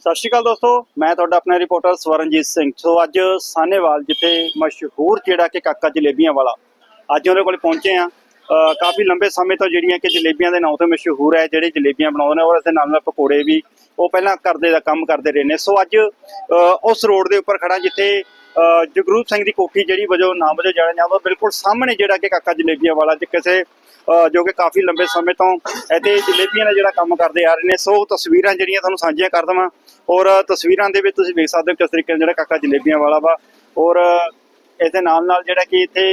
ਸਤਿ ਸ਼੍ਰੀ ਅਕਾਲ ਦੋਸਤੋ, ਮੈਂ ਤੁਹਾਡਾ ਆਪਣਾ ਰਿਪੋਰਟਰ ਸਵਰਨਜੀਤ ਸਿੰਘ। ਸੋ ਅੱਜ ਸਾਨੇਵਾਲ ਜਿੱਥੇ ਮਸ਼ਹੂਰ ਜਿਹੜਾ ਕਿ ਕਾਕਾ ਜਲੇਬੀਆਂ ਵਾਲਾ, ਅੱਜ ਉਹਦੇ ਕੋਲ ਪਹੁੰਚੇ ਆ ਕਾਫੀ ਲੰਬੇ ਸਮੇਂ ਤੋਂ ਜਿਹੜੀਆਂ ਕਿ ਜਲੇਬੀਆਂ ਦੇ ਨਾਂ ਤੋਂ ਮਸ਼ਹੂਰ ਹੈ, ਜਿਹੜੇ ਜਲੇਬੀਆਂ ਬਣਾਉਂਦੇ ਨੇ ਔਰ ਇਸ ਦੇ ਨਾਲ ਨਾਲ ਪਕੌੜੇ ਵੀ ਉਹ ਪਹਿਲਾਂ ਕਰਦੇ ਦਾ ਕੰਮ ਕਰਦੇ ਰਹੇ ਨੇ। ਸੋ ਅੱਜ ਉਸ ਰੋਡ ਦੇ ਉੱਪਰ ਖੜਾ ਜਿੱਥੇ ਜਗਰੂਪ ਸਿੰਘ ਦੀ ਕੋਠੀ ਜਿਹੜੀ ਵਜੋਂ ਨਾਮ ਵਜੋਂ ਜਾਣਿਆ ਜਾਂਦਾ ਬਿਲਕੁਲ ਸਾਹਮਣੇ ਜਿਹੜਾ ਕਿ ਕਾਕਾ ਜਲੇਬੀਆਂ ਵਾਲਾ, ਜਿ ਕਿਸੇ ਜੋ ਕਿ ਕਾਫੀ ਲੰਬੇ ਸਮੇਂ ਤੋਂ ਇੱਥੇ ਜਲੇਬੀਆਂ ਦਾ ਜਿਹੜਾ ਕੰਮ ਕਰਦੇ ਆ ਰਹੇ ਨੇ, ਸੋ ਤਸਵੀਰਾਂ ਜਿਹੜੀਆਂ ਤੁਹਾਨੂੰ ਸਾਂਝੀਆਂ ਕਰ ਦਵਾਂ, ਔਰ ਤਸਵੀਰਾਂ ਦੇ ਵਿੱਚ ਤੁਸੀਂ ਵੇਖ ਸਕਦੇ ਹੋ ਕਿਸ ਤਰੀਕੇ ਨਾਲ ਜਿਹੜਾ ਕਾਕਾ ਜਲੇਬੀਆਂ ਵਾਲਾ ਵਾ, ਔਰ ਇਸ ਦੇ ਨਾਲ ਨਾਲ ਜਿਹੜਾ ਕਿ ਇੱਥੇ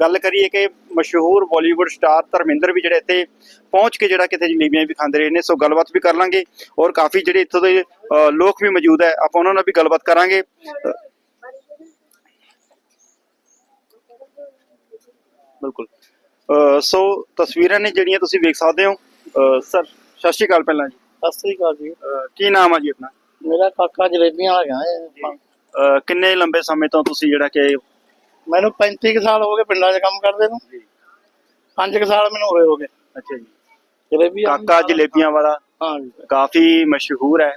ਗੱਲ ਕਰੀਏ ਕਿ ਮਸ਼ਹੂਰ ਬਾਲੀਵੁੱਡ ਸਟਾਰ ਧਰਮਿੰਦਰ ਵੀ ਜਿਹੜੇ ਇੱਥੇ ਪਹੁੰਚ ਕੇ ਜਿਹੜਾ ਕਿਤੇ ਜਲੇਬੀਆਂ ਵੀ ਖਾਂਦੇ ਰਹੇ ਨੇ, ਸੋ ਗੱਲਬਾਤ ਵੀ ਕਰ ਲਾਂਗੇ, ਔਰ ਕਾਫੀ ਜਿਹੜੇ ਇੱਥੋਂ ਦੇ ਲੋਕ ਵੀ ਮੌਜੂਦ ਹੈ, ਆਪਾਂ ਉਹਨਾਂ ਨਾਲ ਵੀ ਗੱਲਬਾਤ ਕਰਾਂਗੇ। ਬਿਲਕੁਲ। ਸੋ ਤਸਵੀਰਾਂ ਨੇ ਜਿਹੜੀਆਂ ਤੁਸੀਂ ਵੇਖ ਸਕਦੇ ਹੋ ਸਰ ਸਤਿ ਸ਼੍ਰੀ ਅਕਾਲ ਪਹਿਲਾਂ ਜੀ। ਸਤਿ ਸ੍ਰੀ ਅਕਾਲ ਜੀ। ਕੀ ਨਾਮ ਆ ਜੀ ਆਪਣਾ? ਮੇਰਾ ਕਾਕਾ ਜਲੇਬੀਆਂ ਵਾਲਾ ਹੈ। ਕਿੰਨੇ ਲੰਬੇ ਸਮੇਂ ਤੋਂ ਤੁਸੀਂ ਜਿਹੜਾ ਕਿ ਮੈਨੂੰ 35 ਕੁ ਸਾਲ ਹੋ ਗਏ ਪਿੰਡਾਂ 'ਚ ਕੰਮ ਕਰਦੇ ਨੂੰ। 5 ਕੁ ਸਾਲ ਮੈਨੂੰ ਹੋਏ ਹੋ ਗਏ। ਅੱਛਾ ਜੀ। ਜਲੇਬੀ ਕਾਕਾ ਜਲੇਬੀਆਂ ਵਾਲਾ ਹਾਂ ਜੀ। ਕਾਫੀ ਮਸ਼ਹੂਰ ਹੈ।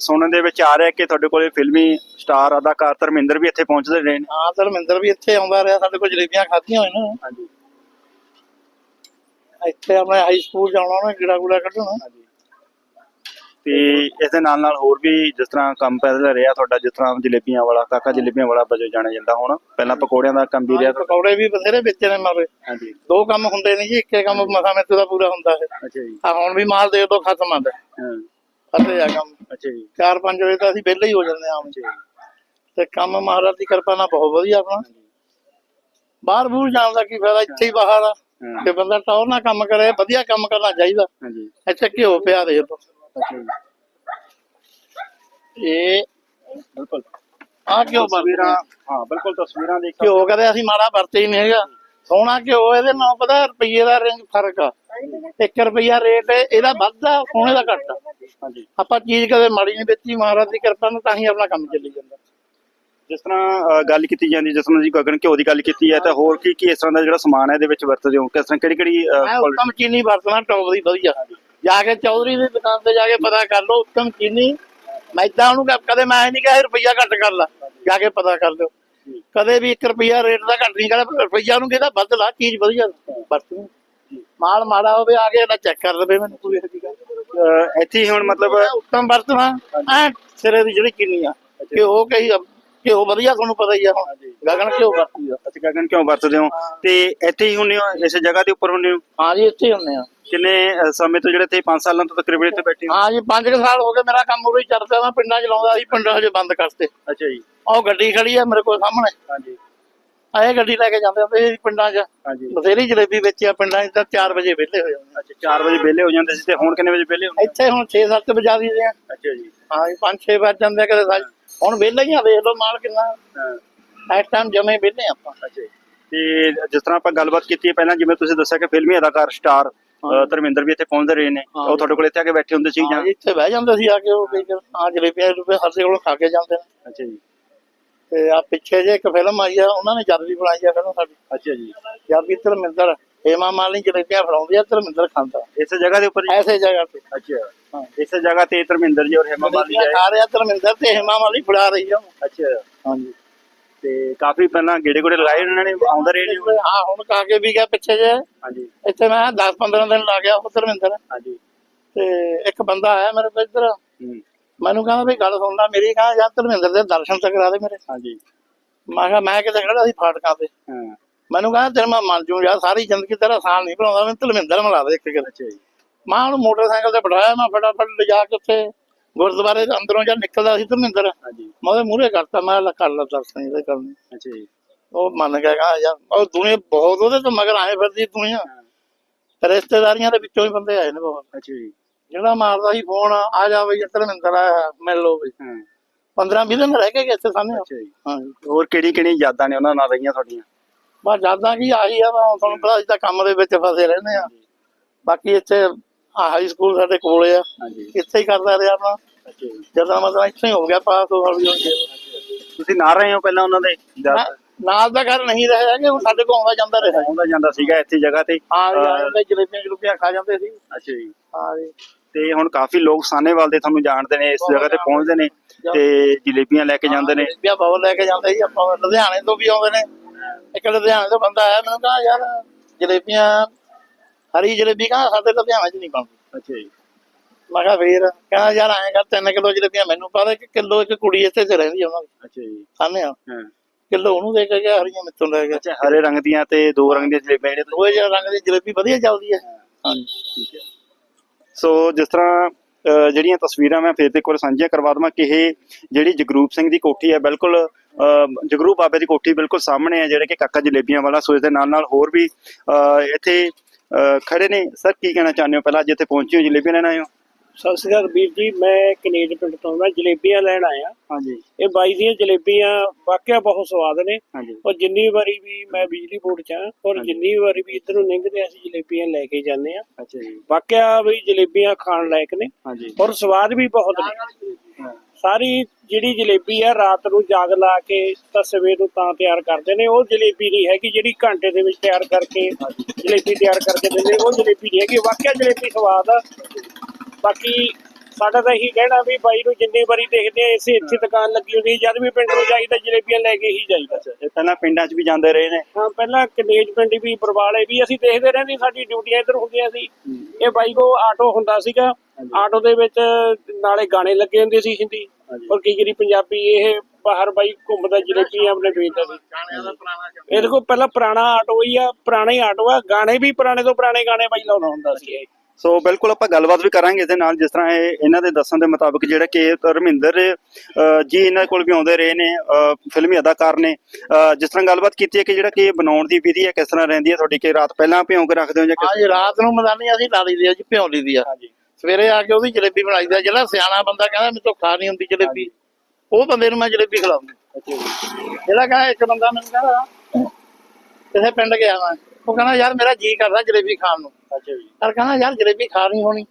ਸੁਣਨ ਦੇ ਵਿੱਚ ਆ ਰਿਹਾ ਕਿ ਤੁਹਾਡੇ ਕੋਲੇ ਫਿਲਮੀ ਸਟਾਰ ਅਦਾਕਾਰ ਧਰਮਿੰਦਰ ਵੀ ਇੱਥੇ ਪਹੁੰਚਦੇ ਰਹੇ ਨੇ। ਹਾਂ ਧਰਮਿੰਦਰ ਵੀ ਇੱਥੇ ਆਉਂਦਾ ਰਿਹਾ ਸਾਡੇ ਕੋਲ ਜਲੇਬੀਆਂ ਖਾਧੀਆਂ ਹੋਏ ਨਾ। ਹਾਂਜੀ। ਇੱਥੇ ਆਪਣੇ ਹਾਈ ਸਕੂਲ ਜਾਣਾ ਉਹਨੇ ਗਿੜਾ ਗੁੜਾ ਕੱਢਣਾ। ਤੇ ਇਸ ਦੇ ਨਾਲ ਨਾਲ ਹੋਰ ਵੀ ਜਿਸ ਤਰ੍ਹਾਂ ਕੰਮ ਪੈਦਲ ਰਿਹਾ ਤੁਹਾਡਾ ਜਿਸ ਤਰ੍ਹਾਂ ਜਲੇਬੀਆਂ ਵਾਲਾ ਕਾਕਾ ਜਲੇਬੀਆਂ ਵਾਲਾ ਵਜੋਂ ਜਾਣਿਆ ਜਾਂਦਾ ਹੁਣ। ਪਹਿਲਾਂ ਪਕੌੜਿਆਂ ਦਾ ਕੰਮ ਵੀ ਰਿਹਾ। ਪਕੌੜੇ ਵੀ ਬਥੇਰੇ ਵੇਚੇ ਨੇ ਮਾਰੇ। ਹਾਂਜੀ। ਦੋ ਕੰਮ ਹੁੰਦੇ ਨਹੀਂ ਜੀ ਇੱਕੇ ਕੰਮ ਮਸਾ ਮੇਤੇ ਦਾ ਪੂਰਾ ਹੁੰਦਾ ਹੈ। ਅੱਛਾ ਜੀ। ਆ ਹੁਣ ਵੀ ਮਾਲ ਦੇ ਦੋ ਖਤਮ ਆਂਦਾ ਹਾਂ। ਫਤੇ ਆ ਕੰਮ। ਅੱਛਾ ਜੀ। 4-5 ਵਜੇ ਤਾਂ ਅਸੀਂ ਵਿਹਲੇ ਹੀ ਹੋ ਜਾਂਦੇ ਆਮ ਜੀ। ਤੇ ਕੰਮ ਮਹਾਰਾਜ ਦੀ ਕਿਰਪਾ ਨਾਲ ਬਹੁਤ ਵਧੀਆ ਆਪਣਾ। ਬਾਹਰ ਬੂਰ ਜਾਣ ਦਾ ਕੀ ਫਾਇਦਾ ਇੱਥੇ ਹੀ ਬਾਹਰ ਆ। ਕਿ ਬੰਦਾ ਟੌਰ ਨਾਲ ਕੰਮ ਕਰੇ ਵਧੀਆ ਕੰਮ ਕਰਨਾ ਚਾਹੀਦਾ। ਹਾਂਜੀ। ਇੱਥੇ ਘਿਓ ਪਿਆ ਦੇ ਲੋ ਇਹ ਬਿਲਕੁਲ। ਆ ਘਿਓ ਤਸਵੀਰਾਂ ਹਾਂ ਬਿਲਕੁਲ ਤਸਵੀਰਾਂ ਦੇਖ ਘਿਓ ਕਦੇ ਅਸੀਂ ਮਾੜਾ ਵਰਤੇ ਹੀ ਨਹੀਂ ਹੈਗਾ। ਸੋਨਾ ਘਿਓ ਇਹਦੇ ਨਾਲ ਪਤਾ ਰੁਪਈਏ ਦਾ ਰੇਂਜ ਫ਼ਰਕ ਆ। 1 ਰੁਪਈਆ ਰੇਟ ਇਹਦਾ ਵੱਧਦਾ ਸੋਨੇ ਦਾ ਘੱਟ। ਹਾਂਜੀ। ਆਪਾਂ ਚੀਜ਼ ਕਦੇ ਮਾੜੀ ਨਹੀਂ ਵੇਚੀ ਮਹਾਰਾਜ ਦੀ ਕਿਰਪਾ ਨਾਲ ਤਾਂ ਹੀ ਆਪਣਾ ਕੰਮ ਚੱਲੀ ਜਾਂਦਾ। ਜਿਸ ਤਰ੍ਹਾਂ ਗੱਲ ਕੀਤੀ ਜਾਂਦੀ ਜਿਸ ਤਰ੍ਹਾਂ ਜੀ ਗਗਨ ਘਿਓ ਦੀ ਗੱਲ ਕੀਤੀ ਹੈ ਤਾਂ ਹੋਰ ਕੀ ਕੀ ਇਸ ਤਰ੍ਹਾਂ ਦਾ ਜਿਹੜਾ ਸਮਾਨ ਹੈ ਇਹਦੇ ਵਿੱਚ ਵਰਤਦੇ ਹੋ? ਕਿਸ ਤਰ੍ਹਾਂ ਕਿਹੜੀ ਕਿਹੜੀ ਮੈਂ ਉੱਤਮ ਚੀਨੀ ਵਰਤਣਾ ਟੌਪ ਦੀ ਵਧੀਆ। ਜਾ ਕੇ ਚੌਧਰੀ ਦੀ ਦੁਕਾਨ ਤੇ ਜਾ ਕੇ ਪਤਾ ਕਰ ਲਓ ਉੱਤਮ ਚੀਨੀ। ਮੈਦਾ ਉਹਨੂੰ ਕ- ਕਦੇ ਮੈਂ ਨਹੀਂ ਕਿਹਾ ਰੁਪਈਆ ਘੱਟ ਕਰ ਲਾ। ਜਾ ਕੇ ਪਤਾ ਕਰ ਲਿਓ। ਕਦੇ ਵੀ 1 ਰੁਪਈਆ ਰੇਟ ਦਾ ਘੱਟ ਨਹੀਂ ਕਰਦਾ ਰੁਪਈਆ ਉਹਨੂੰ ਕਹਿੰਦਾ ਵੱਧ ਲਾ ਚੀਜ਼ ਵਧੀਆ। ਵਰਤੂ ਮਾਲ ਮਾੜਾ ਹੋਵੇ ਆ ਕੇ ਇਹਦਾ ਚੈੱਕ ਕਰ ਲਵੇ ਮੈਨੂੰ ਕੋਈ ਇਹੋ ਜਿਹੀ ਗੱਲ। ਇੱਥੇ ਹੀ ਹੁਣ ਮਤਲਬ ਮੈਂ ਉੱਤਮ ਵਰਤਣਾ ਐ ਸਿਰੇ ਦੀ ਜਿਹੜੀ ਚੀਨੀ ਆ ਕਿ ਉਹ ਕਹੀ ਕਿ ਉਹ ਵਧੀਆ ਤੁਹਾਨੂੰ ਪਤਾ ਹੀ ਆ ਹੁਣ। ਗਗਨ ਘਿਓ ਵਰਤੀ ਆ। ਅੱਛਾ ਗਗਨ ਕਿਉਂ ਵਰਤਦੇ ਹੋ। ਤੇ ਇੱਥੇ ਹੀ ਹੁੰਨੇ ਹੋ ਇਸ ਜਗ੍ਹਾ ਦੇ ਉੱਪਰ ਹੁੰਨੇ ਹੋ? ਹਾਂ ਜੀ ਇੱਥੇ ਹੀ ਹੁੰਦੇ ਆ। ਕਿੰਨੇ ਅ, ਸਮੇਂ ਤੋਂ ਜਿਹੜੇ ਤੇ 5 ਸਾਲਾਂ ਤੋਂ ਤਕਰੀਬਨ ਇੱਥੇ ਬੈਠੇ ਹੋ? ਹਾਂ ਜੀ 5 ਸਾਲ ਹੋ ਗਏ ਮੇਰਾ ਕੰਮ ਉਰੇ ਹੀ ਚੱਲਦਾ ਮੈਂ ਪਿੰਡਾਂ ਚ ਲਾਉਂਦਾ ਸੀ ਪਿੰਡਾਂ ਹਜੇ ਬੰਦ ਕਰਤੇ। ਅੱਛਾ ਜੀ। ਉਹ ਗੱਡੀ ਖੜੀ ਆ ਮੇਰੇ ਕੋਲ ਸਾਹਮਣੇ। ਹਾਂਜੀ। ਆਏ ਗੱਡੀ ਲੈ ਕੇ ਜਾਂਦੇ ਹੁੰਦੇ ਸੀ ਪਿੰਡਾਂ 'ਚ। ਹਾਂਜੀ। ਬਥੇਰੀ ਜਲੇਬੀ ਵੇਚਿਆ ਪਿੰਡਾਂ 'ਚ ਤਾਂ 4 ਵਜੇ ਵਿਹਲੇ ਹੋ ਜਾਂਦੇ ਅੱਛਾ 4 ਵਜੇ ਵਿਹਲੇ ਹੋ ਜਾਂਦੇ ਸੀ ਤੇ ਹੁਣ ਕਿੰਨੇ ਵਜੇ ਵਿਹਲੇ ਹੁੰਦੇ ਇੱਥੇ ਹੁਣ 6-7 ਵਜਾ ਦਈਦੇ ਆ। ਅੱਛਾ ਜੀ। ਹਾਂ ਜੀ 5-6 ਵੱਜ ਜਾਂਦੇ ਆ ਕਦੇ ਸਾਜ ਹੁਣ ਵਿਹਲੇ ਹੀ ਆ ਦੇਖ ਲਓ ਮਾਲ ਕਿੰਨਾ। ਹਾਂ। ਇਸ ਟਾਈਮ ਜਮੇ ਵਿਹਲੇ ਆਪਾਂ। ਅੱਛਾ ਜੀ। ਤੇ ਜਿਸ ਤਰ੍ਹਾਂ ਆਪਾਂ ਗੱਲਬਾਤ ਕੀਤੀ ਹੈ ਪਹਿਲਾਂ ਜਿਵੇਂ ਤੁਸੀਂ ਦੱਸਿਆ ਕਿ ਫਿਲਮੀ ਅਦਾਕਾਰ ਸਟਾਰ ਧਰਮਿੰਦਰ ਵੀ ਇੱਥੇ ਪਹੁੰਚਦੇ ਰਹੇ ਨੇ। ਉਹ ਤੁਹਾਡੇ ਕੋਲ ਇੱਥੇ ਆ ਕੇ ਬੈਠੇ ਹੁੰਦੇ ਸੀ ਜਾਂ? ਇੱਥੇ ਬਹਿ ਜਾਂਦੇ ਸੀ ਆ ਕੇ ਉਹ ਕਈ ਆ ਜਲੇਬੀਆਂ ਜਲੂਬੀਆਂ ਸਾਡੇ ਕੋਲੋਂ ਖਾ ਕੇ ਜਾਂਦੇ ਨੇ। ਅੱਛਾ ਜੀ। ਤੇ ਆ ਪਿੱਛੇ ਜੇ ਇੱਕ ਫਿਲਮ ਆਈ ਆ ਉਹਨਾਂ ਨੇ ਜਦ ਵੀ ਬਣਾਈ ਆ ਫਿਲਮ ਸਾਡੀ। ਅੱਛਾ ਜੀ। ਜਦ ਵੀ ਧਰਮਿੰਦਰ ਹੇਮਾ ਮਾਲਿਨੀ ਜਲੇਬੀਆਂ ਫੜਾਉਂਦੀ ਆ ਧਰਮਿੰਦਰ ਖਾਂਦਾ। ਇਸ ਜਗ੍ਹਾ ਦੇ ਉੱਪਰ ਜੀ? ਐਸੇ ਜਗ੍ਹਾ ਤੇ। ਅੱਛਾ। ਹਾਂ। ਇਸ ਜਗ੍ਹਾ ਤੇ ਧਰਮਿੰਦਰ ਜੀ ਔਰ ਹੇਮਾ ਮਾਲਿਨੀ ਜਲੇਬੀਆਂ ਖਾ ਰਿਹਾ ਧਰਮਿੰਦਰ ਤੇ ਹੇਮਾ ਮਾਲਿਨੀ ਫੜਾ ਰਹੀ ਆ। ਅੱਛਾ। ਹਾਂਜੀ। ਤੇ ਕਾਫੀ ਪਹਿਲਾਂ ਗੇੜੇ ਗੋੜੇ ਲਗਾਏ ਉਹਨਾਂ ਨੇ ਆਉਂਦਾ ਰਹੇ ਨੇ ਹਾਂ ਹੁਣ ਕਾ ਕੇ ਵੀ ਗਿਆ ਪਿੱਛੇ ਜੇ ਹਾਂਜੀ। ਇੱਥੇ ਮੈਂ 10 15 ਦਿਨ ਲਾ ਗਿਆ ਉਹ ਧਰਮਿੰਦਰ। ਹਾਂਜੀ। ਤੇ ਇੱਕ ਬੰਦਾ ਆਇਆ ਮੇਰੇ ਕੋਲ ਇੱਧਰ। ਹੂੰ। ਮੈਨੂੰ ਕਹਿੰਦਾ ਵੀ ਗੱਲ ਸੁਣਦਾ ਮੇਰੀ ਕਹਾ ਯਾਰ ਧਰਮਿੰਦਰ ਦੇ ਦਰਸ਼ਨ ਤਾਂ ਕਰਾ ਦੇ ਮੇਰੇ। ਹਾਂਜੀ। ਮੈਂ ਕਿਹਾ ਮੈਂ ਕਿਤੇ ਖੜਾ ਸੀ ਫਾਟਕਾਂ ਤੇ। ਹਾਂ। ਮੈਨੂੰ ਕਹਿੰਦਾ ਤੇਰੇ ਮੈਂ ਮੰਨ ਜੂ ਯਾਰ ਸਾਰੀ ਜ਼ਿੰਦਗੀ ਤੇਰਾ ਸਾਲ ਨਹੀਂ ਬਣਾਉਂਦਾ ਮੈਨੂੰ ਧਰਮਿੰਦਰ ਮਿਲਾ ਦੇ ਇੱਕ ਗੱਲ ਅੱਛਾ ਜੀ। ਮੈਂ ਉਹਨੂੰ ਮੋਟਰਸਾਈਕਲ ਤੇ ਬਿਠਾਇਆ ਮੈਂ ਫਟਾਫਟ ਲਿਜਾ ਕੇ ਉੱਥੇ ਗੁਰਦੁਆਰੇ ਦੇ ਅੰਦਰੋਂ ਜਦ ਨਿਕਲਦਾ ਸੀ ਧਰਮਿੰਦਰ ਹਾਂਜੀ। ਮੈਂ ਉਹਦੇ ਮੂਹਰੇ ਕਰਤਾ ਮੈਂ ਕਿਹਾ ਕਰ ਲਾ ਦਰਸ਼ਨ ਇਹਦੇ ਕਰਨੇ। ਅੱਛਾ ਜੀ। ਉਹ ਮੰਨ ਗਿਆ ਕਹਾ ਯਾਰ ਉਹ ਦੁਨੀਆ ਬਹੁਤ ਉਹਦੇ ਤੋਂ ਮਗਰ ਆਏ ਫਿਰਦੀ ਦੁਨੀਆ। ਰਿਸ਼ਤੇਦਾਰੀਆਂ ਦੇ ਵਿੱਚੋਂ ਹੀ ਬੰਦੇ ਆਏ ਨੇ ਬਹੁਤ। ਅੱਛਾ ਜੀ। ਜਿਹੜਾ ਮਾਰਦਾ ਸੀ ਫੋਨ ਆ ਜਾ ਬਈ ਧਰਮਿੰਦਰ ਆਇਆ ਮਿਲ ਲੋ ਬਈ। ਹਾਂ। 15 20 ਦਿਨ ਰਹਿ ਕੇ ਗਏ ਇੱਥੇ ਸਾਹਮਣੇ। ਹਾਂ ਹੋਰ ਕਿਹੜੀ ਕਿਹੜੀ ਯਾਦਾਂ ਨੇ ਉਹਨਾਂ ਨਾਲ ਰਹੀਆਂ ਤੁਹਾਡੀਆਂ? ਬਸ ਜ਼ਿਆਦਾ ਕੀ ਆਹੀ ਆ ਤੁਹਾਨੂੰ ਪਤਾ ਅਸੀਂ ਤਾਂ ਕੰਮ ਦੇ ਵਿੱਚ ਫਸੇ ਰਹਿੰਦੇ ਆ ਬਾਕੀ ਇੱਥੇ ਹਾਈ ਸਕੂਲ ਸਾਡੇ ਕੋਲੇ ਆ। ਇੱਥੇ ਹੀ ਕਰਦਾ ਰਿਹਾ ਆਪਣਾ। ਜਦੋਂ ਮਤਲਬ ਇੱਥੇ ਹੀ ਹੋ ਗਿਆ ਪਾਸ ਹੋ ਹੌਲੀ ਤੁਸੀਂ ਨਾਲ ਰਹੇ ਹੋ ਪਹਿਲਾਂ ਉਹਨਾਂ ਦੇ? ਨਾ- ਨਾਲ ਦਾ ਘਰ ਨਹੀਂ ਰਿਹਾ ਕਿ ਹੁਣ ਸਾਡੇ ਕੋਲ ਆਉਂਦਾ ਜਾਂਦਾ ਰਿਹਾ। ਆਉਂਦਾ ਜਾਂਦਾ ਸੀਗਾ ਇੱਥੇ ਜਗ੍ਹਾ ਤੇ। ਹਾਂ ਜਲੇਬੀਆਂ ਜਲੂਬੀਆਂ ਖਾ ਜਾਂਦੇ ਸੀ। ਅੱਛਾ ਜੀ। ਹਾਂ ਜੀ। ਤੇ ਹੁਣ ਕਾਫੀ ਲੋਕ ਸਾਨੇਵਾਲ ਦੇ ਤੁਹਾਨੂੰ ਜਾਣਦੇ ਨੇ ਇਸ ਜਗ੍ਹਾ ਤੇ ਪਹੁੰਚਦੇ ਨੇ ਤੇ ਜਲੇਬੀਆਂ ਲੈ ਕੇ ਜਾਂਦੇ ਨੇ। ਜਲੇਬੀਆਂ ਬਹੁਤ ਲੈ ਕੇ ਜਾਂਦੇ ਜੀ ਆਪਾਂ ਲੁਧਿਆਣੇ ਤੋਂ ਵੀ ਆਉਂਦੇ ਨੇ। ਇੱਕ ਲੁਧਿਆਣੇ ਤੋਂ ਬੰਦਾ ਆਇਆ ਮੈਨੂੰ ਕਹਾ ਯਾਰ ਜਲੇਬੀਆਂ ਹਰੀ ਜਲੇਬੀ ਕਹਾ ਸਾਡੇ ਲੁਧਿਆਣੇ 'ਚ ਨਹੀਂ ਬਣਦੀ। ਅੱਛਾ ਜੀ। ਮੈਂ ਕਿਹਾ ਫੇਰ? ਕਹਿੰਦਾ ਯਾਰ ਐਂ ਕਰ 3 ਕਿਲੋ ਜਲੇਬੀਆਂ ਮੈਨੂੰ ਪਾ ਦੇ ਕਿ ਕਿਲੋ ਇੱਕ ਕੁੜੀ ਇੱਥੇ ਤੇ ਰਹਿੰਦੀ ਉਹਨਾਂ ਦੀ। ਅੱਛਾ ਜੀ। ਸਾਹਮਣੇ ਆ। ਹਾਂ। ਕਿਲੋ ਉਹਨੂੰ ਦੇ ਕੇ ਗਿਆ ਹਰੀਆਂ ਮਿੱਤੋਂ ਲੈ ਗਿਆ ਅੱਛਾ ਹਰੇ ਰੰਗ ਦੀਆਂ ਤੇ ਦੋ ਰੰਗ ਦੀਆਂ ਜਲੇਬੀਆਂ ਜਿਹੜੇ ਉਹ ਜਿਹੜਾ ਰੰਗ ਦੀ ਜਲੇਬੀ ਵਧੀਆ ਚੱਲਦੀ ਹੈ। ਹਾਂਜੀ। ਠੀਕ ਹੈ। ਸੋ ਜਿਸ ਤਰ੍ਹਾਂ ਜਿਹੜੀਆਂ ਤਸਵੀਰਾਂ ਮੈਂ ਫੇਰ ਤੇ ਕੋਲ ਸਾਂਝੀਆਂ ਕਰਵਾ ਦਵਾਂ ਕਿ ਇਹ ਜਿਹੜੀ ਜਗਰੂਪ ਸਿੰਘ ਦੀ ਕੋਠੀ ਹੈ ਬਿਲਕੁਲ ਜਗਰੂਪ ਬਾਬੇ ਦੀ ਕੋਠੀ ਬਿਲਕੁਲ ਸਾਹਮਣੇ ਹੈ ਜਿਹੜੇ ਕਿ ਕਾਕਾ ਜਲੇਬੀਆਂ ਵਾਲਾ ਸੋ ਇਸ ਦੇ ਨਾਲ ਨਾਲ ਹੋਰ ਵੀ ਇੱਥੇ ਅਹ, ਖੜੇ ਨੇ। ਸਰ ਕੀ ਕਹਿਣਾ ਚਾਹੁੰਦੇ ਹੋ? ਪਹਿਲਾਂ ਅੱਜ ਇੱਥੇ ਪਹੁੰਚੇ ਹੋ ਜਲੇਬੀਆਂ ਲੈਣ ਆਏ ਹੋ? ਸਤਿ ਸ਼੍ਰੀ ਅਕਾਲ ਵੀਰ ਜੀ ਮੈਂ ਕਨੇਡ ਪਿੰਡ ਤੋਂ ਮੈਂ ਜਲੇਬੀਆਂ ਲੈਣ ਆਇਆ। ਹਾਂਜੀ। ਇਹ ਬਾਈ ਦੀਆਂ ਜਲੇਬੀਆਂ ਵਾਕਿਆ ਬਹੁਤ ਸਵਾਦ ਨੇ। ਹਾਂਜੀ। ਔਰ ਜਿੰਨੀ ਵਾਰੀ ਵੀ ਮੈਂ ਬਿਜਲੀ ਬੋਰਡ 'ਚ ਔਰ ਜਿੰਨੀ ਵਾਰੀ ਵੀ ਇੱਧਰੋਂ ਲੰਘਦੇ ਅਸੀਂ ਜਲੇਬੀਆਂ ਲੈ ਕੇ ਜਾਂਦੇ ਆ ਅੱਛਾ ਜੀ। ਵਾਕਿਆ ਵੀ ਜਲੇਬੀਆਂ ਖਾਣ ਲਾਇਕ ਨੇ। ਹਾਂਜੀ। ਔਰ ਸਵਾਦ ਵੀ ਬਹੁਤ ਨੇ। ਸਾਰੀ ਜਿਹੜੀ ਜਲੇਬੀ ਆ ਰਾਤ ਨੂੰ ਜਾਗ ਲਾ ਕੇ ਤਾਂ ਸਵੇਰ ਨੂੰ ਤਾਂ ਤਿਆਰ ਕਰਦੇ ਨੇ। ਉਹ ਜਲੇਬੀ ਨਹੀਂ ਹੈਗੀ ਜਿਹੜੀ ਘੰਟੇ ਦੇ ਵਿੱਚ ਤਿਆਰ ਕਰਕੇ ਜਲੇਬੀ ਤਿਆਰ ਕਰਕੇ ਦਿੰਦੇ ਉਹ ਜਲੇਬੀ ਨਹੀਂ ਹੈਗੀ। ਵਾਕਿਆ ਜਲੇਬੀ ਸਵਾਦ ਆ। ਬਾਕੀ ਸਾਡਾ ਤਾਂ ਇਹੀ ਕਹਿਣਾ ਵੀ ਬਾਈ ਨੂੰ ਜਿੰਨੀ ਵਾਰੀ ਦੇਖਦੇ ਆ ਇਸੇ ਇੱਥੇ ਦੁਕਾਨ ਲੱਗੀ ਹੁੰਦੀ ਜਦ ਵੀ ਪਿੰਡ ਨੂੰ ਜਾਈਦਾ ਜਲੇਬੀਆਂ ਲੈ ਕੇ ਹੀ ਜਾਈਦਾ। ਅੱਛਾ ਇਹ ਪਹਿਲਾਂ ਪਿੰਡਾਂ 'ਚ ਵੀ ਜਾਂਦੇ ਰਹੇ ਨੇ? ਹਾਂ ਪਹਿਲਾਂ ਕਨੇਜ ਪਿੰਡ ਵੀ ਬਰਵਾਲੇ ਵੀ ਅਸੀਂ ਦੇਖਦੇ ਰਹਿੰਦੇ ਸਾਡੀ ਡਿਊਟੀਆਂ ਇੱਧਰ ਹੁੰਦੀਆਂ ਸੀ। ਇਹ ਬਾਈ ਕੋ ਆਟੋ ਹੁੰਦਾ ਸੀਗਾ ਆਟੋ ਦੇ ਵਿੱਚ ਨਾਲੇ ਗਾਣੇ ਲੱਗੇ ਹੁੰਦੇ ਸੀ ਹਿੰਦੀ। ਔਰ ਕਈ ਵਾਰੀ ਪੰਜਾਬੀ ਇਹ ਬਾਹਰ ਬਾਈ ਘੁੰਮਦਾ ਜਲੇਬੀ ਆਪਣੇ ਵੇਚਦਾ ਸੀ। ਇਹਦੇ ਕੋਲ ਪਹਿਲਾਂ ਪੁਰਾਣਾ ਆਟੋ ਹੀ ਆ ਪੁਰਾਣਾ ਆਟੋ ਆ ਗਾਣੇ ਵੀ ਪੁਰਾਣੇ ਤੋਂ ਪੁਰਾਣੇ ਗਾਣੇ ਬਾਈ ਲਾਉਂਦਾ ਹੁੰਦਾ ਸੀ। ਇਹ ਸੋ ਬਿਲਕੁਲ ਆਪਾਂ ਗੱਲਬਾਤ ਵੀ ਕਰਾਂਗੇ ਇਸ ਦੇ ਨਾਲ ਜਿਸ ਤਰ੍ਹਾਂ ਇਹ ਇਹਨਾਂ ਦੇ ਦੱਸਣ ਦੇ ਮੁਤਾਬਕ ਜਿਹੜਾ ਕਿ ਧਰਮਿੰਦਰ ਜੀ ਇਹਨਾਂ ਕੋਲ ਵੀ ਆਉਂਦੇ ਰਹੇ ਨੇ ਫਿਲਮੀ ਅਦਾਕਾਰ ਨੇ। ਜਿਸ ਤਰ੍ਹਾਂ ਗੱਲਬਾਤ ਕੀਤੀ ਹੈ ਕਿ ਜਿਹੜਾ ਕਿ ਬਣਾਉਣ ਦੀ ਵਿਧੀ ਹੈ ਕਿਸ ਤਰ੍ਹਾਂ ਰਹਿੰਦੀ ਹੈ ਤੁਹਾਡੀ ਕਿ ਰਾਤ ਪਹਿਲਾਂ ਭਿਉਂ ਕੇ ਰੱਖਦੇ ਹੋ ਜਾਂ ਕਿਸ ਹਾਂਜੀ ਰਾਤ ਨੂੰ ਮਦਾਨੀ ਅਸੀਂ ਲਾ ਲਈਦੀ ਆ ਜੀ ਭਿਉਂ ਲਈਦੀ ਆ। ਸਵੇਰੇ ਆ ਕੇ ਉਹਦੀ ਜਲੇਬੀ ਬਣਾਈਦੀ ਆ ਜਿਹੜਾ ਸਿਆਣਾ ਬੰਦਾ ਕਹਿੰਦਾ ਤੋਂ ਖਾ ਨਹੀਂ ਹੁੰਦੀ ਜਲੇਬੀ। ਉਹ ਬੰਦੇ ਨੂੰ ਮੈਂ ਜਲੇਬੀ ਖਿਲਾਉਂਦਾ। ਜਿਹੜਾ ਕਹਿੰਦਾ ਇੱਕ ਬੰਦਾ ਮੈਨੂੰ ਕਹਿੰਦਾ ਕਿਸੇ ਪਿੰਡ ਗਿਆ ਮੈਂ। ਉਹ ਕਹਿੰਦਾ ਯਾਰ ਮੇਰਾ ਜੀ ਕਰਦਾ ਜਲੇਬੀ ਖਾਣ ਨੂੰ। ਅੱਛਾ ਜੀ। ਪਰ ਕਹਿੰਦਾ ਯਾਰ ਜਲੇਬੀ ਖਾ ਨਹੀਂ ਹੋਣੀ।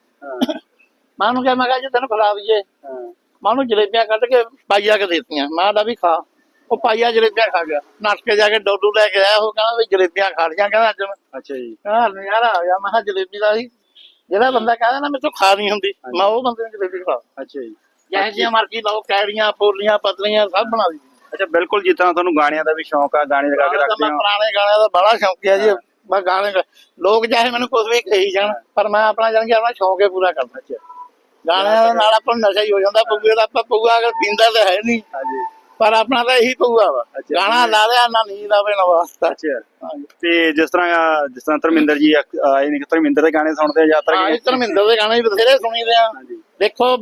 ਮੈਂ ਉਹਨੂੰ ਕਿਹਾ ਮੈਂ ਕਿਹਾ ਜੇ ਤੈਨੂੰ ਖਿਲਾ ਦਈਏ। ਹਾਂ। ਮੈਂ ਉਹਨੂੰ ਜਲੇਬੀਆਂ ਕੱਢ ਕੇ ਪਾਈਆ ਕੇ ਦੇਤੀਆਂ। ਮੈਂ ਕਿਹਾ ਵੀ ਖਾ। ਉਹ ਪਾਈਆ ਜਲੇਬੀਆਂ ਖਾ ਗਿਆ। ਨੱਠ ਕੇ ਜਾ ਕੇ ਡੋਡੂ ਲੈ ਕੇ ਆਇਆ। ਉਹ ਕਹਿੰਦਾ ਵੀ ਜਲੇਬੀਆਂ ਖਾ ਲੀਆਂ ਕਹਿੰਦਾ ਅੱਜ ਮੈਂ। ਅੱਛਾ ਜੀ। ਕਹਿੰਦਾ ਨਜ਼ਾਰਾ ਆ ਗਿਆ। ਮੈਂ ਕਿਹਾ ਜਲੇਬੀ ਦਾ ਸੀ ਜਿਹੜਾ ਬੰਦਾ ਕਹਿੰਦਾ ਨਾ ਮੇਰੇ ਤੋਂ ਖਾ ਨਹੀਂ ਹੁੰਦੀ। ਮੈਂ ਉਹ ਬੰਦੇ ਨੂੰ ਜਲੇਬੀ ਖਾ ਅੱਛਾ ਜੀ। ਜਿਹੇ ਮਰਜ਼ੀ ਲਾਓ ਕੈੜੀਆਂ ਪੋਲੀਆਂ ਪਤਲੀਆਂ ਸਭ ਬਣਾ ਦਿੱਤੀ ਅੱਛਾ ਬਿਲਕੁਲ ਤਰ੍ਹਾਂ ਤੁਹਾਨੂੰ ਗਾਣਿਆਂ ਦਾ ਵੀ ਸ਼ੌਂਕ ਆ ਗਾਣੇ ਲਗਾ ਕੇ ਰੱਖਦੇ ਮੈਂ ਹੋ। ਪੁਰਾਣੇ ਗਾਣਿਆਂ ਦਾ ਬੜਾ ਸ਼ੌਂਕੀ ਆ ਜੀ। ਮੈਂ ਗਾਣੇ ਗਾ- ਲੋਕ ਚਾਹੇ ਮੈਨੂੰ ਕੁਝ ਵੀ ਕਹੀ ਜਾਣ ਪਰ ਮੈਂ ਆਪਣਾ ਜਾਣ ਕੇ ਆਪਣਾ ਸ਼ੌਂਕ ਹੀ ਪੂਰਾ ਕਰਦਾ ਗਾਣਿਆਂ ਦੇ ਨਾਲ ਆਪਾਂ ਨੂੰ ਨਸ਼ਾ ਹੀ ਹੋ ਜਾਂਦਾ ਪਊਏ ਦਾ ਆਪਾਂ ਪਊਆ ਅਗਰ ਪੀਂਦਾ ਤਾਂ ਹੈ ਨਹੀਂ। ਹਾਂਜੀ। ਪਰ ਆਪਣਾ ਤਾਂ ਇਹੀ ਪਊਆ ਵਾ। ਅੱਛਾ। ਗਾਣਾ ਲਾ ਲਿਆ ਨਾ ਨੀਂਦ ਆਵੇ ਨਾ ਵਾਸਤਾ। ਅੱਛਾ। ਤੇ ਜਿਸ ਤਰ੍ਹਾਂ ਜਿਸ ਤਰ੍ਹਾਂ ਧਰਮਿੰਦਰ ਜੀ ਆਏ ਨੇ ਧਰਮਿੰਦਰ ਦੇ ਗਾਣੇ ਸੁਣਦੇ ਆ ਯਾਤਰਾ ਹਾਂ ਕੇ ਧਰਮਿੰਦਰ ਦੇ ਗਾਣੇ ਵੀ ਬਥੇਰੇ ਸੁਣੀਦੇ ਆ। ਹਾਂਜੀ। ਦੇਖੋ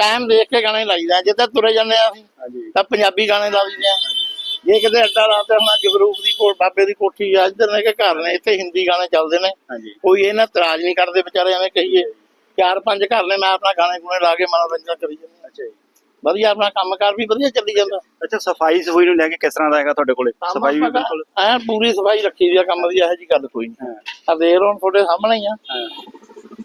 ਟਾਈਮ ਦੇਖ ਕੇ ਗਾਣੇ ਲਾਈਦਾ ਜਿੱਦਾਂ ਤੁਰੇ ਜਾਂਦੇ ਆ ਅਸੀਂ ਤਾਂ ਪੰਜਾਬੀ ਗਾਣੇ ਲਾ ਲਈਦੇ ਆ। ਜੇ ਕਿਤੇ ਅੱਡਾ ਲਾਤੇ ਹੁਣ ਜਗਰੂਪ ਦੀ ਕੋਲ ਬਾਬੇ ਦੀ ਕੋਠੀ ਆ ਇੱਧਰ ਨੇ ਕਿ ਘਰ ਨੇ ਇੱਥੇ ਹਿੰਦੀ ਗਾਣੇ ਚੱਲਦੇ ਨੇ। ਕੋਈ ਇਹਨਾਂ ਇਤਰਾਜ਼ ਨਹੀਂ ਕਰਦੇ ਵਿਚਾਰੇ ਐਵੇਂ ਕਹੀਏ। ਚਾਰ ਪੰਜ ਘਰ ਨੇ ਮੈਂ ਆਪਣਾ ਗਾਣੇ ਗੁਣੇ ਲਾ ਕੇ ਮਨੋਰੰਜਨ ਕਰੀ ਜਾਂਦਾ। ਅੱਛਾ ਜੀ। ਵਧੀਆ ਆਪਣਾ ਕੰਮਕਾਰ ਵੀ ਵਧੀਆ ਚੱਲੀ ਜਾਂਦਾ। ਅੱਛਾ ਸਫ਼ਾਈ ਸਫ਼ਾਈ ਨੂੰ ਲੈ ਕੇ ਕਿਸ ਤਰ੍ਹਾਂ ਦਾ ਹੈਗਾ ਤੁਹਾਡੇ ਕੋਲੇ? ਸਫ਼ਾਈ ਵੀ ਬਿਲਕੁਲ ਐ ਪੂਰੀ ਸਫ਼ਾਈ ਰੱਖੀ ਦੀ ਆ ਕੰਮ ਦੀ ਇਹੋ ਜੀ ਗੱਲ ਕੋਈ ਨਹੀਂ। ਆ ਦੇਰ ਹੁਣ ਤੁਹਾਡੇ ਸਾਹਮਣੇ ਹੀ ਆ।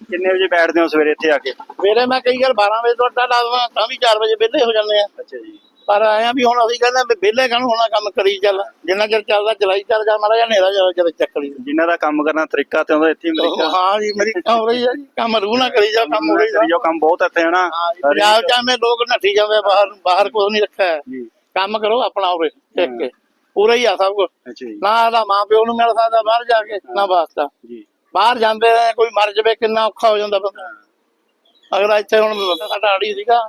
ਕਿੰਨੇ ਵਜੇ ਬੈਠਦੇ ਹੋ ਸਵੇਰੇ ਇੱਥੇ ਆ ਕੇ? ਮੇਰੇ ਮੈਂ ਕਈ ਵਾਰ 12 ਵਜੇ ਤੋਂ ਅੱਡਾ ਲਾ ਦਵਾਂ ਤਾਂ ਵੀ 4 ਵਜੇ ਵਿਹਲੇ ਹੋ ਜਾਂਦੇ ਆ। ਅੱਛਾ ਜੀ। ਪਰ ਆਇਆ ਵੀ ਹੁਣ ਅਸੀਂ ਕਹਿੰਦੇ ਵੀ ਵਿਹਲੇ ਕਾਹਨੂੰ ਹੋਣਾ ਕੰਮ ਕਰੀ ਚੱਲ। ਜਿੰਨਾ ਚਿਰ ਚੱਲਦਾ ਚਲਾਈ ਚੱਲ ਜਾ ਮਾੜਾ ਜਿਹਾ ਹਨੇਰਾ ਜਾ ਜਦ ਚੱਕ ਲਈ ਜਿਨ੍ਹਾਂ ਦਾ ਕੰਮ ਕਰਨਾ ਤਰੀਕਾ ਤੇ ਉਹਦਾ ਇੱਥੇ ਹੀ ਅਮਰੀਕਾ ਹਾਂ ਜੀ ਮੇਰੀ ਕੰਮ ਹੋ ਰਹੀ ਆ ਜੀ ਕੰਮ ਰੂ ਨਾ ਕਰੀ ਜਾ ਕੰਮ ਹੋ ਰਹੀ ਜਾਓ ਕੰਮ ਬਹੁਤ ਇੱਥੇ ਹੈ ਨਾ ਹਾਂ ਜੀ, ਪੰਜਾਬ ਚ ਐਵੇਂ ਲੋਕ ਨੱਠੀ ਜਾਂਦੇ ਬਾਹਰ ਬਾਹਰ ਕੁਝ ਨਹੀਂ ਰੱਖਿਆ। ਹੈ। ਜੀ। ਕੰਮ ਕਰੋ ਆਪਣਾ ਉਰੇ ਟਿਕ ਕੇ। ਪੂਰਾ ਹੀ ਆ ਸਭ ਜੀ। ਨਾ ਇਹਦਾ ਮਾਂ ਪਿਓ ਨੂੰ ਮਿਲ ਸਕਦਾ ਬਾਹਰ ਜਾ ਕੇ ਨਾ ਵਾਸਤਾ। ਜੀ। ਬਾਹਰ ਜਾਂਦੇ ਨੇ ਕੋਈ ਮਰ ਜਾਵੇ ਕਿੰਨਾ ਔਖਾ ਹੋ ਜਾਂਦਾ ਬੰਦਾ। ਅਗਰ ਇੱਥੇ ਹੁਣ ਸਾਡਾ ਆੜੀ ਸੀਗਾ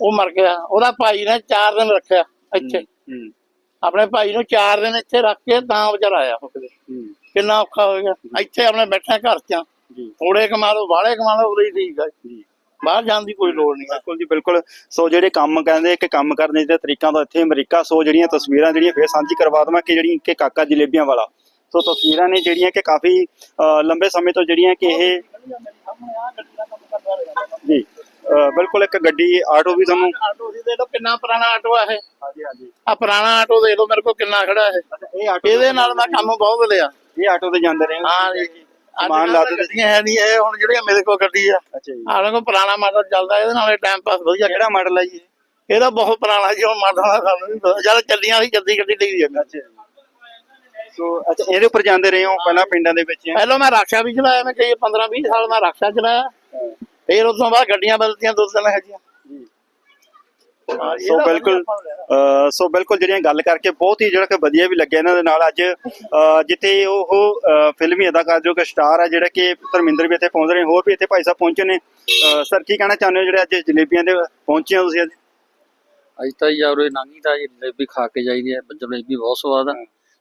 ਉਹ ਮਰ ਗਿਆ। ਉਹਦਾ ਭਾਈ ਨੇ 4 ਦਿਨ ਰੱਖਿਆ ਇੱਥੇ। ਹੂੰ ਆਪਣੇ ਭਾਈ ਨੂੰ 4 ਦਿਨ ਇੱਥੇ ਰੱਖ ਕੇ ਤਾਂ ਵਿਚਾਰਾ ਆਇਆ। ਹੂੰ। ਕਿੰਨਾ ਔਖਾ ਹੋਏਗਾ ਇੱਥੇ ਆਪਣੇ ਬੈਠਾ ਘਰ ਚ ਥੋੜੇ ਕਮਾ ਲਓ ਬਾਹਲੇ ਕਮਾ ਲਓ ਉਰੇ ਹੀ ਠੀਕ ਆ। ਬਾਹਰ ਜਾਣ ਦੀ ਕੋਈ ਲੋੜ ਨਹੀਂ ਹੈ ਬਿਲਕੁਲ ਜੀ ਬਿਲਕੁਲ। ਸੋ ਜਿਹੜੇ ਕੰਮ ਕਹਿੰਦੇ ਕਿ ਕੰਮ ਕਰਨੇ ਦੇ ਤਰੀਕਾਂ ਦਾ ਇੱਥੇ ਅਮਰੀਕਾ ਸੋ ਜਿਹੜੀਆਂ ਤਸਵੀਰਾਂ ਜਿਹੜੀਆਂ ਫੇਰ ਸਾਂਝੀ ਕਰਵਾ ਦਵਾਂ ਕਿ ਜਿਹੜੀ ਕਿ ਕਾਕਾ ਜਲੇਬੀਆਂ ਵਾਲਾ। ਸੋ ਤਸਵੀਰਾਂ ਨੇ ਜਿਹੜੀਆਂ ਕਿ ਕਾਫੀ ਲੰਬੇ ਸਮੇਂ ਤੋਂ ਜਿਹੜੀਆਂ ਕਿ ਇਹ ਜੀ ਬਿਲਕੁਲ ਇੱਕ ਗੱਡੀ ਆਟੋ ਵੀ ਤੁਹਾਨੂੰ ਆਟੋ ਦੇ ਲੋ ਕਿੰਨਾ ਪੁਰਾਣਾ ਆਟੋ ਆ ਇਹ? ਹਾਂਜੀ ਹਾਂਜੀ। ਆ ਪੁਰਾਣਾ ਆਟੋ ਦੇ ਲੋ ਮੇਰੇ ਕੋਲ ਕਿੰਨਾ ਖੜਾ ਇਹ? ਇਹ ਆਟੋ ਇਹਦੇ ਨਾਲ ਮੈਂ ਕੰਮ ਬਹੁਤ ਲਿਆ ਇਹ ਆਟੋ ਤੇ ਜਾਂਦੇ ਰਹੇ ਹਾਂ ਜੀ। ਕੱਲ੍ਹ ਲੱਦ ਗੱਡੀਆਂ ਹੈ ਨਹੀਂ ਇਹ ਹੁਣ ਜਿਹੜੀਆਂ ਮੇਰੇ ਕੋਲ ਗੱਡੀ ਆ। ਅੱਛਾ ਜੀ। ਆਲੇ ਕੋਲ ਪੁਰਾਣਾ ਮਾਡਲ ਚੱਲਦਾ ਇਹਦੇ ਨਾਲ ਟਾਈਮ ਪਾਸ ਵਧੀਆ ਕਿਹੜਾ ਮਾਡਲ ਹੈ ਜੀ? ਇਹ? ਇਹਦਾ ਬਹੁਤ ਪੁਰਾਣਾ ਜੀ ਹੁਣ ਮਾਡਲ ਦਾ ਸਾਨੂੰ ਜਦ ਚੱਲੀਆਂ ਸੀ ਜੱਦੀ ਗੱਡੀ ਲਈ ਜਾਂਦੀ। ਅੱਛਾ ਸੋ ਅੱਛਾ ਇਹਦੇ ਉੱਪਰ ਜਾਂਦੇ ਰਹੇ ਹੋ ਪਹਿਲਾਂ ਪਿੰਡਾਂ ਦੇ ਵਿੱਚ? ਪਹਿਲਾਂ ਮੈਂ ਰਕਸ਼ਾ ਵੀ ਚਲਾਇਆ ਮੈਂ ਕਈ 15 20 ਸਾਲ ਮੈਂ ਰਕਸ਼ਾ ਚਲਾਇਆ। ਫਿਰ ਉਸ ਤੋਂ ਬਾਅਦ ਗੱਡੀਆਂ ਬਦਲਦੀਆਂ ਦੋ ਤਿੰਨ ਹੈਗੀਆਂ ਸੋ ਬਿਲਕੁਲ ਸੋ ਬਿਲਕੁਲ ਜਿਹੜੀਆਂ ਗੱਲ ਕਰਕੇ ਬਹੁਤ ਹੀ ਜਿਹੜਾ ਕਿ ਵਧੀਆ ਵੀ ਲੱਗਿਆ ਇਹਨਾਂ ਦੇ ਨਾਲ। ਅੱਜ ਜਿੱਥੇ ਉਹ ਫਿਲਮੀ ਅਦਾਕਾਰ ਜੋ ਕਿ ਸਟਾਰ ਹੈ ਜਿਹੜਾ ਕਿ ਧਰਮਿੰਦਰ ਵੀ ਇੱਥੇ ਪਹੁੰਚ ਰਹੇ ਹੋਰ ਵੀ ਇੱਥੇ ਭਾਈ ਸਾਹਿਬ ਪਹੁੰਚੇ ਨੇ। ਸਰ ਕੀ ਕਹਿਣਾ ਚਾਹੁੰਦੇ ਹੋ ਜਿਹੜੇ ਅੱਜ ਜਲੇਬੀਆਂ ਦੇ ਪਹੁੰਚੇ ਹੋ ਤੁਸੀਂ ਅੱਜ? ਅਸੀਂ ਤਾਂ ਯਾਰ ਇਹ ਨਾਂਗੀ ਤਾਂ ਜਲੇਬੀ ਖਾ ਕੇ ਜਾਈਦੀ ਹੈ ਜਲੇਬੀ ਬਹੁਤ ਸਵਾਦ ਆ।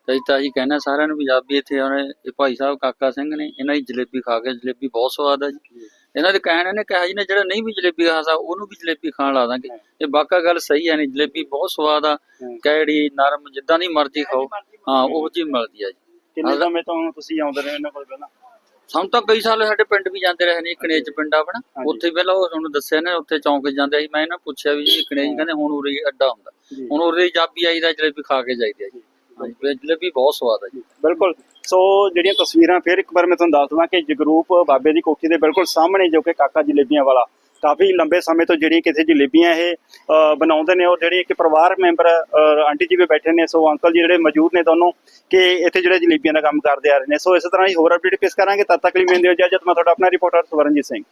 ਤੇ ਅਸੀਂ ਤਾਂ ਹਾਂ ਸਾਰਿਆਂ ਨੂੰ ਪੰਜਾਬੀ ਇੱਥੇ ਆਉਣੇ ਇਹ ਭਾਈ ਸਾਹਿਬ ਕਾਕਾ ਸਿੰਘ ਨੇ ਇਹਨਾਂ ਦੀ ਜਲੇਬੀ ਖਾ ਕੇ ਜਲੇਬੀ ਬਹੁਤ ਸਵਾਦ ਆ ਜੀ। ਇਹਨਾਂ ਦੇ ਕਹਿਣ ਨੇ ਕਿਹਾ ਜੀ ਨੇ ਜਿਹੜਾ ਨਹੀਂ ਵੀ ਜਲੇਬੀ ਖਾ ਸਕਦਾ ਉਹਨੂੰ ਵੀ ਜਲੇਬੀ ਖਾਣ ਲਾ ਦਾਂਗੇ। ਇਹ ਵਾਕਾ ਗੱਲ ਸਹੀ ਹੈ ਨਹੀਂ ਜਲੇਬੀ ਬਹੁਤ ਸਵਾਦ ਆ ਕੈੜੀ ਨਰਮ ਜਿੱਦਾਂ ਦੀ ਮਰਜ਼ੀ ਖਾਓ। ਹਾਂ ਉਹ ਜੀ ਮਿਲਦੀ ਆ ਜੀ। ਕਿੰਨੇ ਸਮੇਂ ਤੋਂ ਤੁਸੀਂ ਆਉਂਦੇ ਰਹੇ ਇਹਨਾਂ ਕੋਲ ਪਹਿਲਾਂ? ਸਾਨੂੰ ਤਾਂ ਕਈ ਸਾਲ ਸਾਡੇ ਪਿੰਡ ਵੀ ਜਾਂਦੇ ਰਹੇ ਨੇ ਕਨੇਜ ਪਿੰਡ ਆਪਣਾ। ਉੱਥੇ ਪਹਿਲਾਂ ਉਹ ਤੁਹਾਨੂੰ ਦੱਸਿਆ ਨੇ ਉੱਥੇ ਚੌਂਕ ਜਾਂਦੇ ਸੀ। ਮੈਂ ਇਹਨਾਂ ਪੁੱਛਿਆ ਵੀ ਜੀ ਕਨੇਜ ਕਹਿੰਦੇ ਹੁਣ ਉਰੇ ਅੱਡਾ ਹੁੰਦਾ। ਜੀ। ਹੁਣ ਉਰੇ ਜਾਬੀ ਆਈ ਦਾ ਜਲੇਬੀ ਖਾ ਕੇ ਜਾਈਦੀ ਆ ਜੀ। ਹਾਂਜੀ। ਤੇ ਬਹੁਤ ਸਵਾਦ ਆ ਜੀ। ਬਿਲਕੁਲ। ਸੋ ਜਿਹੜੀਆਂ ਤਸਵੀਰਾਂ ਫਿਰ ਇੱਕ ਵਾਰ ਮੈਂ ਤੁਹਾਨੂੰ ਦੱਸ ਦਵਾਂ ਕਿ ਜਗਰੂਪ ਬਾਬੇ ਦੀ ਕੋਠੀ ਦੇ ਬਿਲਕੁਲ ਸਾਹਮਣੇ ਜੋ ਕਿ ਕਾਕਾ ਜਲੇਬੀਆਂ ਵਾਲਾ, ਕਾਫੀ ਲੰਬੇ ਸਮੇਂ ਤੋਂ ਜਿਹੜੀਆਂ ਕਿਸੇ ਜਲੇਬੀਆਂ ਇਹ ਬਣਾਉਂਦੇ ਨੇ ਔਰ ਜਿਹੜੇ ਇੱਕ ਪਰਿਵਾਰ ਮੈਂਬਰ ਆਂਟੀ ਜੀ ਵੀ ਬੈਠੇ ਨੇ, ਸੋ ਅੰਕਲ ਜੀ ਜਿਹੜੇ ਮੌਜੂਦ ਨੇ ਦੋਨੋਂ ਕਿ ਇੱਥੇ ਜਿਹੜੇ ਜਲੇਬੀਆਂ ਦਾ ਕੰਮ ਕਰਦੇ ਆ ਰਹੇ ਨੇ। ਸੋ ਇਸੇ ਤਰ੍ਹਾਂ ਹੀ ਹੋਰ ਅਪਡੇਟ ਪੇਸ਼ ਕਰਾਂਗੇ। ਤਦ ਤੱਕ ਲਈ ਮੈਂ ਦਿਓ ਇਜਾਜ਼ਤ ਮੈਂ ਤੁਹਾਡਾ ਆਪਣਾ ਰਿਪੋਰਟਰ ਸਵਰਨਜੀਤ ਸਿੰਘ।